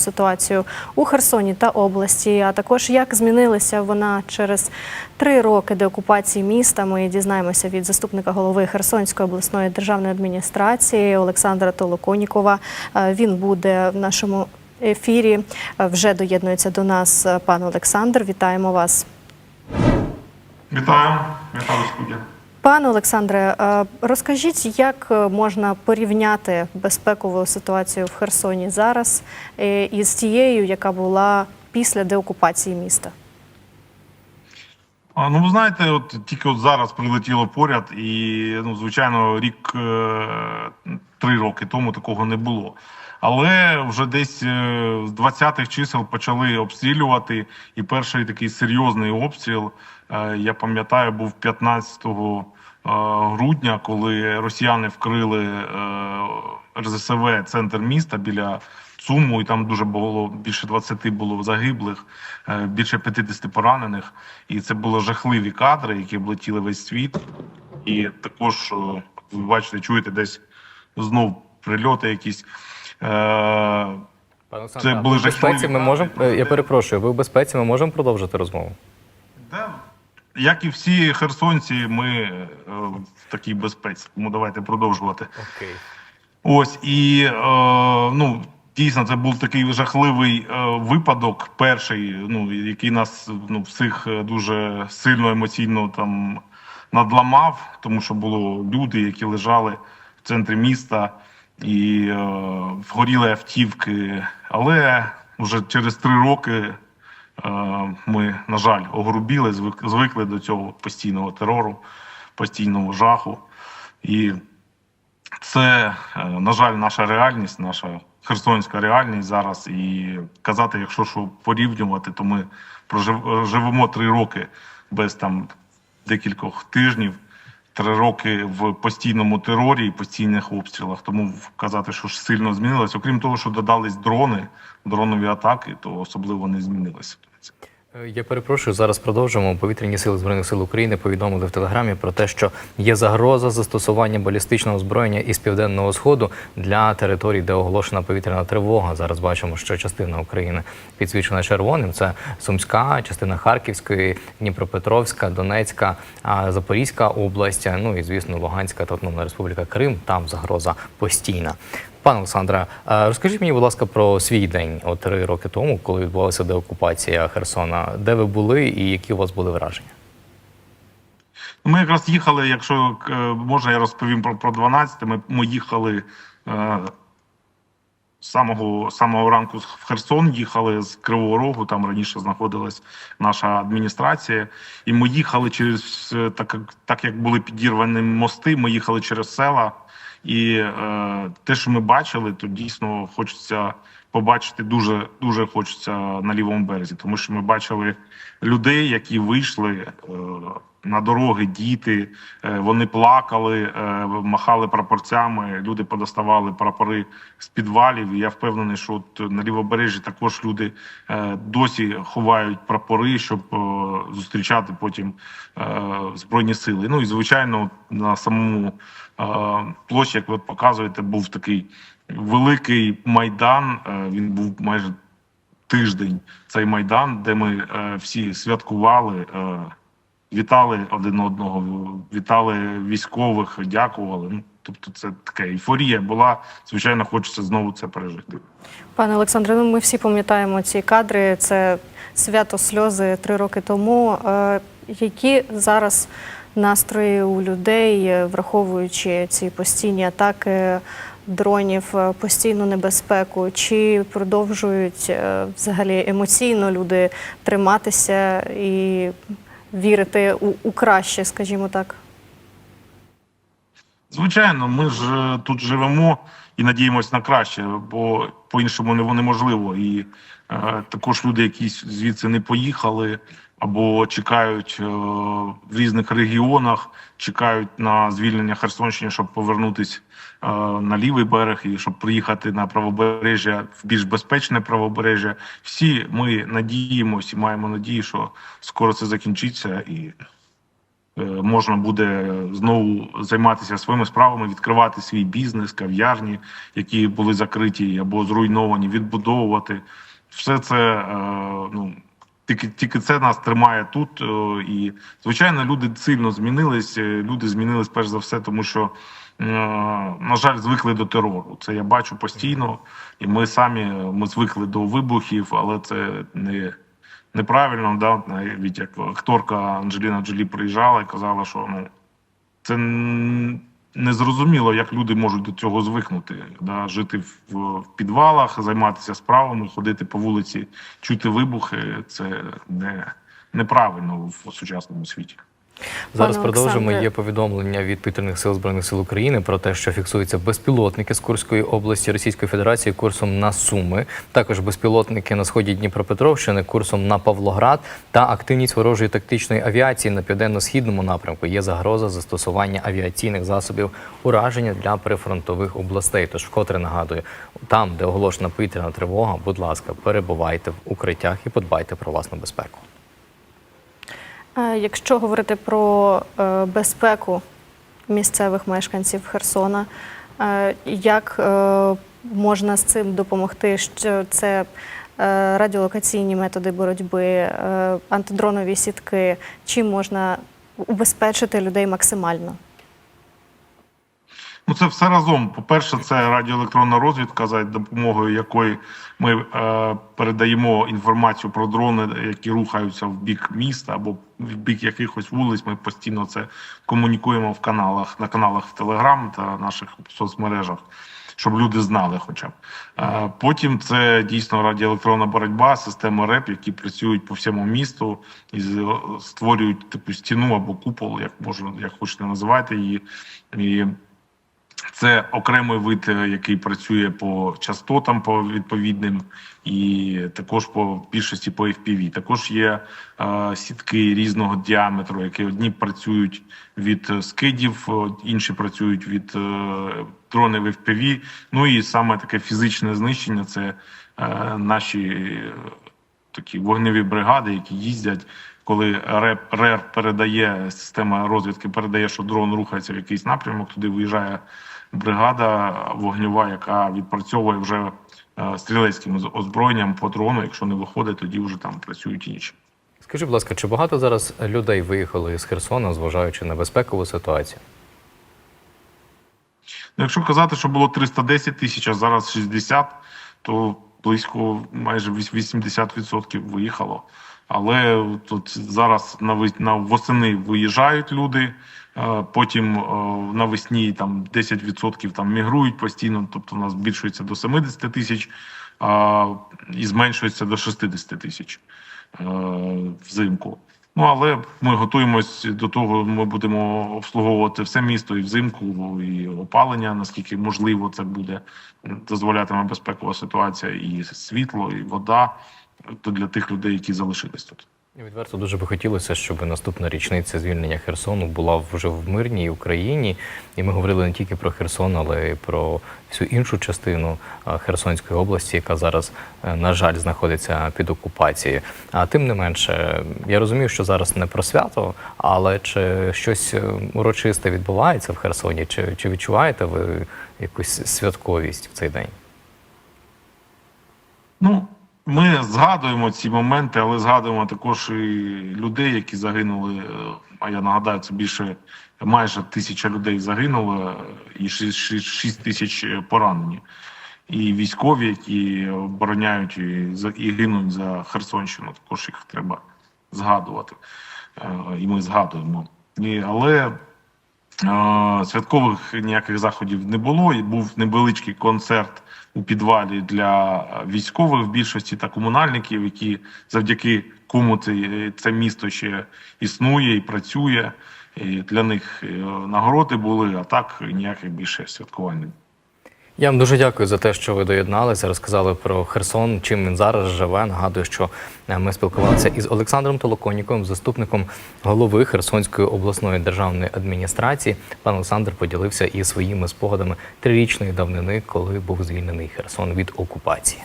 ситуацію у Херсоні та області, а також як змінилася вона через три роки деокупації міста. Ми дізнаємося від заступника голови Херсонської обласної державної адміністрації Олександра Толоконікова. Е, Він буде в нашому ефірі. Е, Вже доєднується до нас е, пан Олександр. Вітаємо вас. Вітаю, вітаю студія. Пане Олександре, е, розкажіть, як е, можна порівняти безпекову ситуацію в Херсоні зараз е, із тією, яка була після деокупації міста? А, ну ви знаєте, от тільки от зараз прилетіло поряд, і ну, звичайно, рік три роки тому такого не було. Але вже десь з 20-х чисел почали обстрілювати. І перший такий серйозний обстріл, я пам'ятаю, був 15 е, грудня, коли росіяни вкрили е, РЗСВ центр міста біля Цуму, і там дуже було більше 20 було загиблих, е, більше 50 поранених. І це були жахливі кадри, які облетіли весь світ. І також, е, ви бачите, чуєте десь знов прильоти якісь. Е, Пане Це були безпеці ми можемо. е, Я перепрошую, ви в безпеці ми можемо продовжити розмову? де, як і всі херсонці, ми е, в такій безпеці. Тому давайте продовжувати. Окей. Ось і е, ну дійсно це був такий жахливий е, випадок, перший, ну який нас ну всіх е, дуже сильно емоційно там надламав, тому що було люди, які лежали в центрі міста і е, вгоріли автівки. Але вже через три роки ми, на жаль, огрубіли, звик, звикли до цього постійного терору, постійного жаху. І це, е, на жаль, наша реальність, наша херсонська реальність зараз. І казати, якщо що порівнювати, то ми прожив- живемо три роки без там декількох тижнів, три роки в постійному терорі і постійних обстрілах. Тому казати, що ж сильно змінилось. Окрім того, що додались дрони, дронові атаки, то особливо не. Е, Я перепрошую, зараз продовжимо. Повітряні сили збройних сил України повідомили в телеграмі про те, що є загроза застосування балістичного озброєння із південного сходу для територій, де оголошена повітряна тривога. Зараз бачимо, що частина України підсвічена червоним. Це Сумська, частина Харківської, Дніпропетровська, Донецька, Запорізька область. Ну і звісно, Луганська та Автономна Республіка Крим. Там загроза постійна. Пане Олександре, е, розкажіть мені, будь ласка, про свій день от три роки тому, коли відбувалася деокупація Херсона. Де ви були і які у вас були враження? Ми якраз їхали, якщо е, можна, я розповім про, про 12. Ми, ми їхали е, самого, самого ранку в Херсон, їхали з Кривого Рогу, там раніше знаходилась наша адміністрація. І ми їхали через е, так, так як були підірвані мости, ми їхали через села. І е, те, що ми бачили, то дійсно хочеться побачити дуже дуже хочеться на лівому березі, тому що ми бачили людей, які вийшли е, на дороги, діти. Е, вони плакали, е, махали прапорцями. Люди подоставали прапори з підвалів. Я впевнений, що от на лівобережжі також люди е, досі ховають прапори, щоб зустрічати потім збройні сили. Ну і звичайно, на самому площі, як ви показуєте, був такий великий майдан. Е, Він був майже тиждень. Цей майдан, де ми е, всі святкували, е, вітали один одного, вітали військових, дякували. Ну тобто, це така ейфорія була. Звичайно, хочеться знову це пережити. Пане Олександре, ну ми всі пам'ятаємо ці кадри. Це свято сльози три роки тому. Які зараз настрої у людей, е, враховуючи ці постійні атаки дронів, е, постійну небезпеку? Чи продовжують е, взагалі емоційно люди триматися і вірити у, у краще, скажімо так? Звичайно, ми ж тут живемо і надіємося на краще, бо по-іншому не неможливо. І е, також люди, які звідси не поїхали або чекають е, в різних регіонах, чекають на звільнення Херсонщини, щоб повернутись е, на лівий берег і щоб приїхати на правобережжя в більш безпечне правобережжя. Всі ми надіємося і маємо надію, що скоро це закінчиться і е, можна буде знову займатися своїми справами, відкривати свій бізнес, кав'ярні, які були закриті або зруйновані, відбудовувати. Все це ну. Тільки тільки це нас тримає тут, е, і звичайно, люди сильно змінились. е, Люди змінились перш за все, тому що е, на жаль, звикли до терору. Це я бачу постійно, і ми самі ми звикли до вибухів, але це не неправильно. Да? Навіть як акторка Анджеліна Джолі приїжджала і казала, що ну це незрозуміло, як люди можуть до цього звикнути. Да? Жити в, в підвалах, займатися справами, ходити по вулиці, чути вибухи це не, неправильно в сучасному світі. Зараз Пане продовжимо. Олександре. Є повідомлення від повітряних сил збройних сил України про те, що фіксуються безпілотники з Курської області Російської Федерації курсом на Суми. Також безпілотники на сході Дніпропетровщини курсом на Павлоград та активність ворожої тактичної авіації на південно-східному напрямку. Є загроза застосування авіаційних засобів ураження для прифронтових областей. Тож, вкотре нагадую, там, де оголошена повітряна тривога, будь ласка, перебувайте в укриттях і подбайте про власну безпеку. Якщо говорити про е, безпеку місцевих мешканців Херсона, е, як е, можна з цим допомогти? Що це радіолокаційні методи боротьби, антидронові сітки? Чим можна убезпечити людей максимально? Ну, це все разом. По-перше, це радіоелектронна розвідка, за допомогою якої ми е, передаємо інформацію про дрони, які рухаються в бік міста або в бік якихось вулиць. Ми постійно це комунікуємо в каналах, на каналах в Телеграм та наших соцмережах, щоб люди знали хоча б. Е, потім це дійсно радіоелектронна боротьба, системи РЕП, які працюють по всьому місту і створюють типу стіну або купол, як можна, як хочете називати її. І це окремий вид, е, який працює по частотам, по відповідним, і також по більшості по FPV. Також є е, сітки різного діаметру, які одні працюють від е, скидів, інші працюють від е, дронів FPV. Ну і саме таке фізичне знищення це е, наші е, такі вогневі бригади, які їздять. Коли РЕП РЕР передає система розвідки, передає, що дрон рухається в якийсь напрямок, туди виїжджає бригада вогнева, яка відпрацьовує вже е, стрілецьким озброєнням по дрону. Якщо не виходить, тоді вже там працюють інші. Скажіть, будь ласка, чи багато зараз людей виїхали з Херсона, зважаючи на безпекову ситуацію? Ну, якщо казати, що було 310 тисяч, а зараз 60, то близько майже вісь- 80% виїхало. Але тут зараз на восени виїжджають люди, е, потім е, навесні там 10% там мігрують постійно, тобто у нас збільшується до 70 тисяч і зменшується до 60 тисяч е, взимку. Ну але ми готуємось до того. Ми будемо обслуговувати все місто і взимку, і опалення, наскільки можливо це буде дозволятиме безпекова ситуація, і світло, і вода для тих людей, які залишились тут. Відверто дуже би хотілося, щоб наступна річниця звільнення Херсону була вже в мирній Україні. І ми говорили не тільки про Херсон, але й про всю іншу частину Херсонської області, яка зараз, е, на жаль, знаходиться під окупацією. А тим не менше, я розумію, що зараз не про свято, але чи щось е, урочисте відбувається в Херсоні? Чи, чи відчуваєте ви якусь святковість в цей день? Ну, ми згадуємо ці моменти, але згадуємо також і людей, які загинули. Е, А я нагадаю, це більше майже тисяча людей загинуло, і 6 тисяч поранені. І військові, які обороняють і, і гинуть за Херсонщину, також їх треба згадувати. Е, І ми згадуємо. І, але е, святкових ніяких заходів не було. Був невеличкий концерт у підвалі для військових в більшості та комунальників, які завдяки кому це, це місто ще існує і працює. І для них е, нагороди були, а так ніяких більше святкувань. Я вам дуже дякую за те, що ви доєдналися, розказали про Херсон, чим він зараз живе. Нагадую, що е, ми спілкувалися із Олександром Толоконіковим, заступником голови Херсонської обласної державної адміністрації. Пан Олександр поділився і своїми спогадами трирічної давнини, коли був звільнений Херсон від окупації.